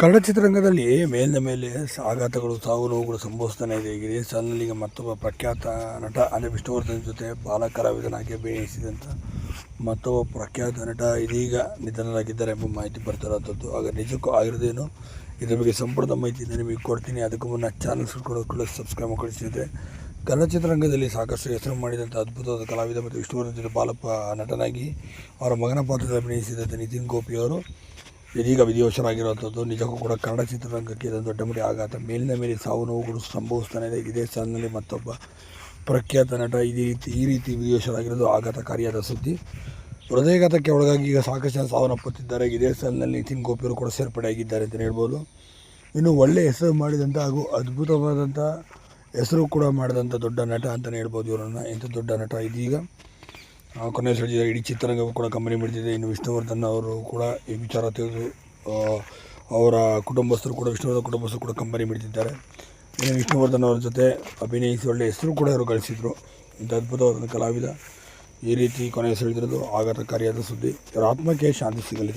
ಕನ್ನಡ ಚಿತ್ರರಂಗದಲ್ಲಿ ಮೇಲಿನ ಮೇಲೆ ಆಘಾತಗಳು, ಸಾವು ನೋವುಗಳು ಸಂಭವಿಸ್ತಾನೆ ಇದೆ. ಸಾಲಿನಲ್ಲಿ ಈಗ ಮತ್ತೊಬ್ಬ ಪ್ರಖ್ಯಾತ ನಟ ಅಂದರೆ ವಿಷ್ಣುವರ್ಧನ್ ಜೊತೆ ಬಾಲ ಕಲಾವಿದನಾಗಿ ಅಭಿನಯಿಸಿದಂಥ ಮತ್ತೊಬ್ಬ ಪ್ರಖ್ಯಾತ ನಟ ಇದೀಗ ನಿಧನರಾಗಿದ್ದಾರೆ ಎಂಬ ಮಾಹಿತಿ ಬರ್ತಿರೋಂಥದ್ದು ಆಗ ನಿಜಕ್ಕೂ ಆಗಿರೋದೇನು? ಇದ್ರ ಬಗ್ಗೆ ಸಂಪೂರ್ಣ ಮಾಹಿತಿಯಿಂದ ನಿಮಗೆ ಕೊಡ್ತೀನಿ. ಅದಕ್ಕೂ ಮುನ್ನ ಚಾನಲ್ ಕೂಡ ಸಬ್ಸ್ಕ್ರೈಬ್ ಮಾಡಿಸಿದೆ ಕನ್ನಡ ಚಿತ್ರರಂಗದಲ್ಲಿ ಸಾಕಷ್ಟು ಹೆಸರು ಮಾಡಿದಂಥ ಅದ್ಭುತವಾದ ಕಲಾವಿದ ಮತ್ತು ವಿಷ್ಣುವರ್ಧನ್ ಜೊತೆ ಬಾಲಪ್ಪ ನಟನಾಗಿ ಅವರ ಮಗನ ಪಾತ್ರದಲ್ಲಿ ಅಭಿನಯಿಸಿದಂಥ ನಿತಿನ್ ಗೋಪಿ ಅವರು ಇದೀಗ ವಿಧಿವಶರಾಗಿರುವಂಥದ್ದು ನಿಜಕ್ಕೂ ಕೂಡ ಕನ್ನಡ ಚಿತ್ರರಂಗಕ್ಕೆ ಇದೊಂದು ದೊಡ್ಡ ಮಟ್ಟ ಆಘಾತ. ಮೇಲಿನ ಮೇಲೆ ಸಾವು ನೋವುಗಳು ಸಂಭವಿಸ್ತಾನೆ ಇದೆ. ಇದೇ ಸಾಲಿನಲ್ಲಿ ಮತ್ತೊಬ್ಬ ಪ್ರಖ್ಯಾತ ನಟ ಇದೇ ರೀತಿ, ಈ ರೀತಿ ವಿಧಿವಶರಾಗಿರೋದು ಆಘಾತಕಾರಿಯಾದ ಸುದ್ದಿ. ಹೃದಯಘಾತಕ್ಕೆ ಒಳಗಾಗಿ ಈಗ ಸಾಕಷ್ಟು ಜನ ಸಾವನ್ನಪ್ಪುತ್ತಿದ್ದಾರೆ ಇದೇ ಸಾಲಿನಲ್ಲಿ ನಿತಿನ್ ಗೋಪಿಯರು ಕೂಡ ಸೇರ್ಪಡೆಯಾಗಿದ್ದಾರೆ ಅಂತಲೇ ಹೇಳ್ಬೋದು. ಇನ್ನು ಒಳ್ಳೆಯ ಹೆಸರು ಮಾಡಿದಂಥ ಹಾಗೂ ಅದ್ಭುತವಾದಂಥ ಹೆಸರು ಕೂಡ ಮಾಡಿದಂಥ ದೊಡ್ಡ ನಟ ಅಂತಲೇ ಹೇಳ್ಬೋದು ಇವರನ್ನು. ಇಂಥ ದೊಡ್ಡ ನಟ ಇದೀಗ. ಆ, ಕೊನೆ ಸಳಿದಿದ್ದಾರೆ ಇಡೀ ಚಿತ್ರರಂಗವು ಕೂಡ ಕಂಬನಿ ಮಿಡಿದಿದೆ ಇನ್ನು ವಿಷ್ಣುವರ್ಧನ್ ಅವರು ಕೂಡ ಈ ವಿಚಾರ ತಿಳಿದು ಅವರ ಕುಟುಂಬಸ್ಥರು ಕೂಡ ವಿಷ್ಣುವರ್ಧನ್ ಕುಟುಂಬಸ್ಥರು ಕೂಡ ಕಂಬನಿ ಮಿಡಿದಿದ್ದಾರೆ ಇನ್ನು ವಿಷ್ಣುವರ್ಧನ್ ಅವರ ಜೊತೆ ಅಭಿನಯಿಸಿ ಒಳ್ಳೆಯ ಹೆಸರು ಕೂಡ ಅವರು ಗಳಿಸಿದರು. ಇಂಥ ಅದ್ಭುತವಾದ ಕಲಾವಿದ ಈ ರೀತಿ ಕೊನೆಯ ಸೆಳೆದಿರೋದು ಆಘಾತಕಾರಿಯಾದ ಸುದ್ದಿ. ಇವರ ಆತ್ಮಕ್ಕೆ ಶಾಂತಿ ಸಿಗಲಿದೆ